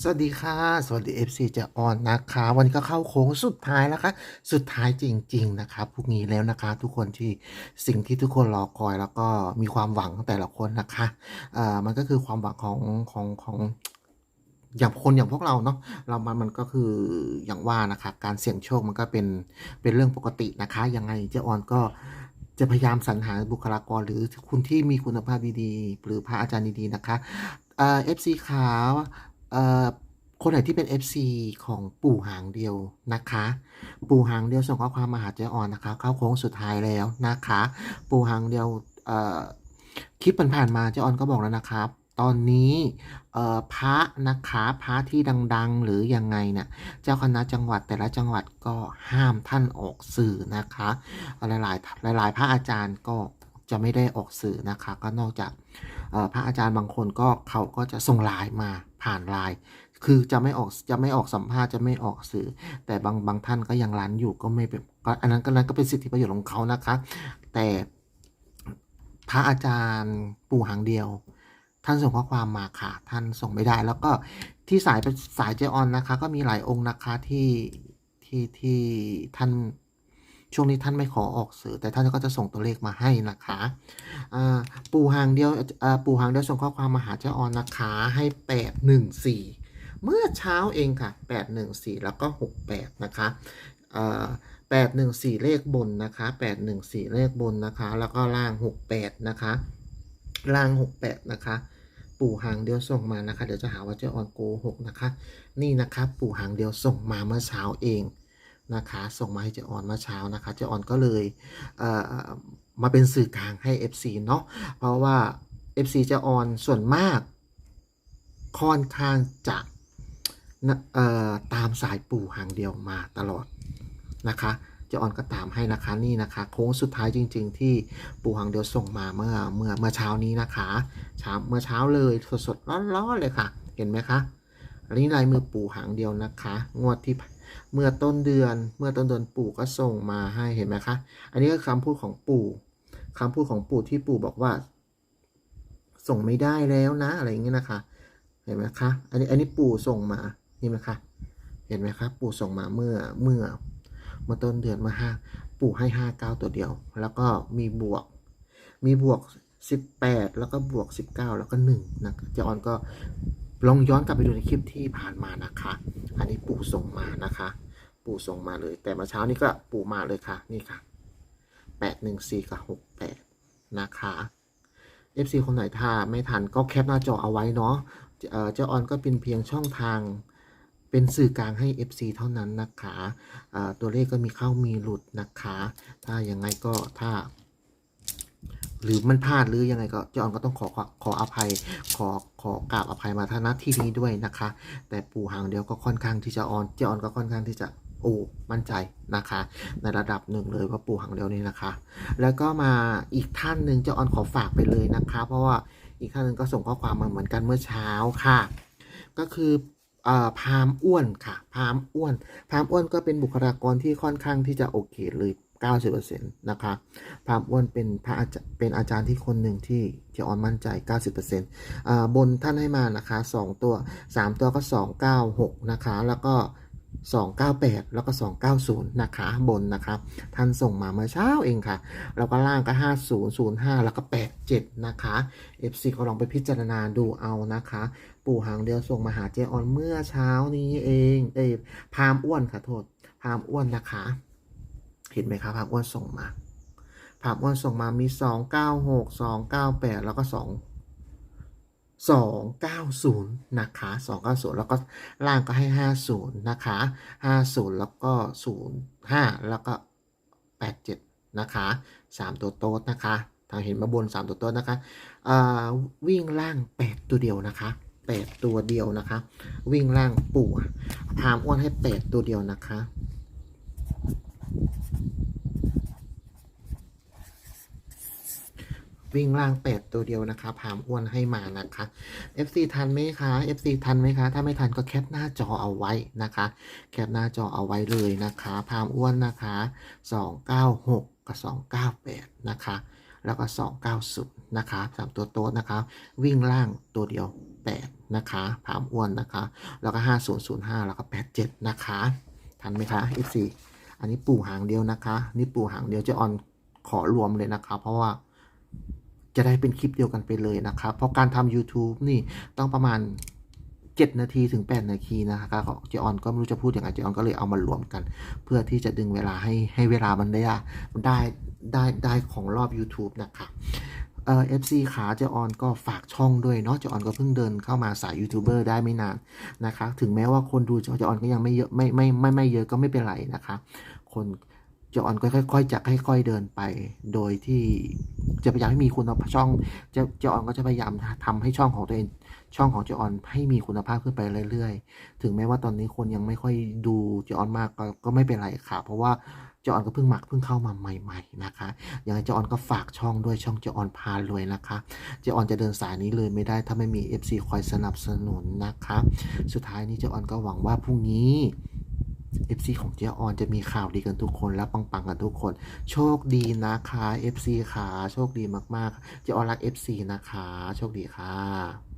สวัสดีค่ะ สวัสดี FC จะออนนะคะ วันนี้ก็เข้าโค้งสุดท้ายแล้วค่ะ สุดท้ายจริง ๆ นะคะพรุ่งนี้แล้วนะคะ ทุกคนที่สิ่งที่ทุกคนรอคอยแล้วก็มีความหวังแต่ละคนนะคะเอ่อมันก็คือความหวังของของของอย่างคนอย่างพวกเราเนาะเรามันมันก็คืออย่างว่านะคะ การเสี่ยงโชคมันก็เป็นเป็นเรื่องปกตินะคะยังไงเจ๊ออนก็จะพยายามสรรหาบุคลากรหรือคุณที่มีคุณภาพดีๆ หรือพระอาจารย์ดีๆนะคะเอ่อฟซีขาว คนไหนที่เป็น FC ของปู่หางเดียวนะคะ ปู่หางเดียวส่งข้อความมาหาเจ๊ออนนะคะ เข้าโค้งสุดท้ายแล้วนะคะ ปู่หางเดียวคลิปผ่านๆมาเจ๊ออนก็บอกแล้วนะครับ ตอนนี้พระนะคะพระที่ดังๆ หรือยังไงเนี่ยเจ้าคณะจังหวัดแต่ละจังหวัดก็ห้ามท่านออกสื่อนะคะหลายๆหลายๆพระอาจารย์ก็ จะไม่ได้ออกสื่อนะคะ ก็นอกจากพระอาจารย์บางคนก็เขาก็จะส่งไลน์มาผ่านไลน์คือจะไม่ออกจะไม่ออกสัมภาษณ์จะไม่ออกสื่อ แต่บางบางท่านก็ยังร้านอยู่ก็ไม่เป็นก็อันนั้นก็นั้นก็เป็นสิทธิประโยชน์ของเขานะคะ แต่พระอาจารย์ปู่หางเดียว ท่านส่งข้อความมาค่ะ ท่านส่งไม่ได้ แล้วก็ที่สายสายเจออนนะคะ ก็มีหลายองค์นะคะที่ที่ที่ท่าน ช่วงนี้ท่านไม่ขอออกสื่อ แต่ท่านก็จะส่งตัวเลขมาให้นะคะปู่หางเดียวปู่หางเดียวส่งข้อความมาหาเจ้าออนนะคะ ให้แปดหนึ่งสี่เมื่อเช้าเองค่ะแปดหนึ่งสี่แล้วก็หกแปดนะคะแปดหนึ่งสี่เลขบนนะคะแปดหนึ่งสี่เลขบนนะคะ แล้วก็ล่างหกแปดนะคะล่างหกแปดนะคะปู่หางเดียวส่งมานะคะ เดี๋ยวจะหาว่าเจ้าออนโกหกนะคะ นี่นะคะ ปู่หางเดียวส่งมาเมื่อเช้าเอง นะคะ ส่งมาให้เจออนเมื่อเช้านะคะเจ้าออนก็เลยเมาเป็นสื่อกลางให้ FC เนาะเพราะว่า FC เจ้าออนส่วนมาก ค่อนข้างจะตามสายปู่หางเดียวมาตลอดนะคะเจ้าออนก็ตามให้นะคะนี่นะคะโค้งสุดท้ายจริง ๆ ที่ปู่หางเดียวส่งมาเมื่อเมื่อเมื่อเช้านี้นะคะเช้าเมื่อเช้าเลยสดๆร้อนๆเลยค่ะ เห็นไหมคะอันนี้ลายมือปู่หางเดียวนะคะ งวดที่ เมื่อต้นเดือน เมื่อต้นเดือนปู่ก็ส่งมาให้เห็นไหมคะ อันนี้ก็คำพูดของปู่คำพูดของปู่ที่ปู่บอกว่า ส่งไม่ได้แล้วนะ อะไรอย่างเงี้ยนะคะ เห็นไหมคะ อันนี้อันนี้ปู่ส่งมานี่ไหมคะเห็นไหมคะปู่ส่งมาเมื่อเมื่อเมื่อต้นเดือนมาห้าปู่ให้ห้าเก้าตัวเดียว แล้วก็มีบวก มีบวกสิบแปดแล้วก็บวกสิบเก้าแล้วก็หนึ่งนะเจออนก็ ลองย้อนกลับไปดูในคลิปที่ผ่านมานะคะ อันนี้ปู่ส่งมานะคะ ปู่ส่งมาเลย แต่มาเช้านี้ก็ปู่มาเลยค่ะ นี่ค่ะแปดหนึ่งสี่กับหกแปดนะคะ FC คนไหนถ้าไม่ทันก็แคปหน้าจอเอาไว้เนาะเจ้าออนก็เป็นเพียงช่องทางเป็นสื่อกลางให้ FC เท่านั้นนะคะ ตัวเลขก็มีเข้ามีหลุดนะคะ ถ้ายังไงก็ถ้า หรือมันพลาดหรือยังไงก็เจ้าออนก็ต้องขอขอขออภัย ขอขอกราบอภัยมาทางหน้าที่นี้ด้วยนะคะ แต่ปู่หางเดียวก็ค่อนข้างที่จะออนเจ้าออนก็ค่อนข้างที่จะโอ้มั่นใจนะคะ ในระดับหนึ่งเลยว่าปู่หางเดียวนี่นะคะ แล้วก็มาอีกท่านหนึ่งเจ้าออนขอฝากไปเลยนะคะ เพราะว่าอีกท่านหนึ่งก็ส่งข้อความมาเหมือนกันเมื่อเช้าค่ะ ก็คือพามอ้วนค่ะ พามอ้วน พามอ้วนก็เป็นบุคลากรที่ค่อนข้างที่จะโอเคเลย 90%นะคะพรามอ้วนเป็นพระอาจารย์เป็นอาจารย์ที่คนหนึ่งที่เจออนมั่นใจ 90%อ่าบนท่านให้มานะคะ 2 ตัว 3 ตัวก็ 296 นะคะ แล้วก็ 298 แล้วก็ 290 นะคะ บนนะคะท่านส่งมาเมื่อเช้าเองค่ะ แล้วก็ล่างก็ 5005 แล้วก็ 87 นะคะ FC ก็ลองไปพิจารณาดูเอานะคะ ปู่หางเดียวส่งมาหาเจออนเมื่อเช้านี้เอง เอ้พรามอ้วนค่ะโทษพรามอ้วนนะคะ เห็นไหมครับพราหมณ์อ้วนส่งมาพราหมณ์อ้วนส่งมามี 296 298 แล้วก็ 2 290 นะคะ 290 แล้วก็ล่างก็ให้ 50 นะคะ 50 แล้วก็ 05 แล้วก็ 87 นะคะ 3 ตัวโต๊ดนะคะทางเห็นมาบน 3 ตัวโต๊ดนะคะอ่าวิ่งล่าง 8 ตัวเดียวนะคะ 8 ตัวเดียวนะคะ วิ่งล่างปู่พามอ้วนให้ 8 ตัวเดียวนะคะ วิ่งล่าง8ตัวเดียวนะคะพามอ้วนให้มานะคะ FC ทันไหมคะ FC ทันไหมคะ ถ้าไม่ทันก็แคปหน้าจอเอาไว้นะคะ แคปหน้าจอเอาไว้เลยนะคะ พามอ้วนนะคะ296กับ298นะคะแล้วก็290นะคะสามตัวโต๊ดนะคะ วิ่งล่างตัวเดียว 8 นะคะพามอ้วนนะคะ แล้วก็ 5005 แล้วก็ 87 นะคะ ทันไหมคะ FC อันนี้ปู่หางเดียวนะคะ นี่ปู่หางเดียวจะออนขอรวมเลยนะคะ เพราะว่า จะได้เป็นคลิปเดียวกันไปเลยนะคะเพราะการทำ YouTube นี่ต้องประมาณ 7 นาทีถึง 8 นาทีนะคะเจออนก็ไม่รู้จะพูดยังไงเจออนก็เลยเอามารวมกัน เพื่อที่จะดึงเวลาให้ให้เวลามันได้ได้ได้ได้ของรอบ YouTube นะคะเอ่อ FC ขาเจออนก็ฝากช่องด้วยเนาะเจออนก็เพิ่งเดินเข้ามาสายยูทูบเบอร์ได้ไม่นานนะคะ ถึงแม้ว่าคนดูเจออนก็ยังไม่เยอะไม่ไม่ไม่ไม่เยอะก็ไม่เป็นไรนะคะ คน เจออนก็ค่อยๆจะค่อย ๆเดินไป โดยที่จะพยายามให้มีคุณภาพช่องเจเจออนก็จะพยายามทำให้ช่องของตัวเองช่องของเจออนให้มีคุณภาพขึ้นไปเรื่อยๆ ถึงแม้ว่าตอนนี้คนยังไม่ค่อยดูเจออนมากก็ก็ไม่เป็นไรค่ะ เพราะว่าเจออนก็เพิ่งหมักเพิ่งเข้ามาใหม่ ๆนะคะยังไงเจออนก็ฝากช่องด้วยช่องเจออนพารวยนะคะ เจออนจะเดินสายนี้เลยไม่ได้ถ้าไม่มี FC คอยสนับสนุนนะคะ สุดท้ายนี้เจออนก็หวังว่าพรุ่งนี้ FC ของเจออนจะมีข่าวดีกันทุกคนและปังๆกันทุกคน โชคดีนะคะ FC ค่ะ โชคดีมากๆเจออนรัก FC นะคะ โชคดีค่ะ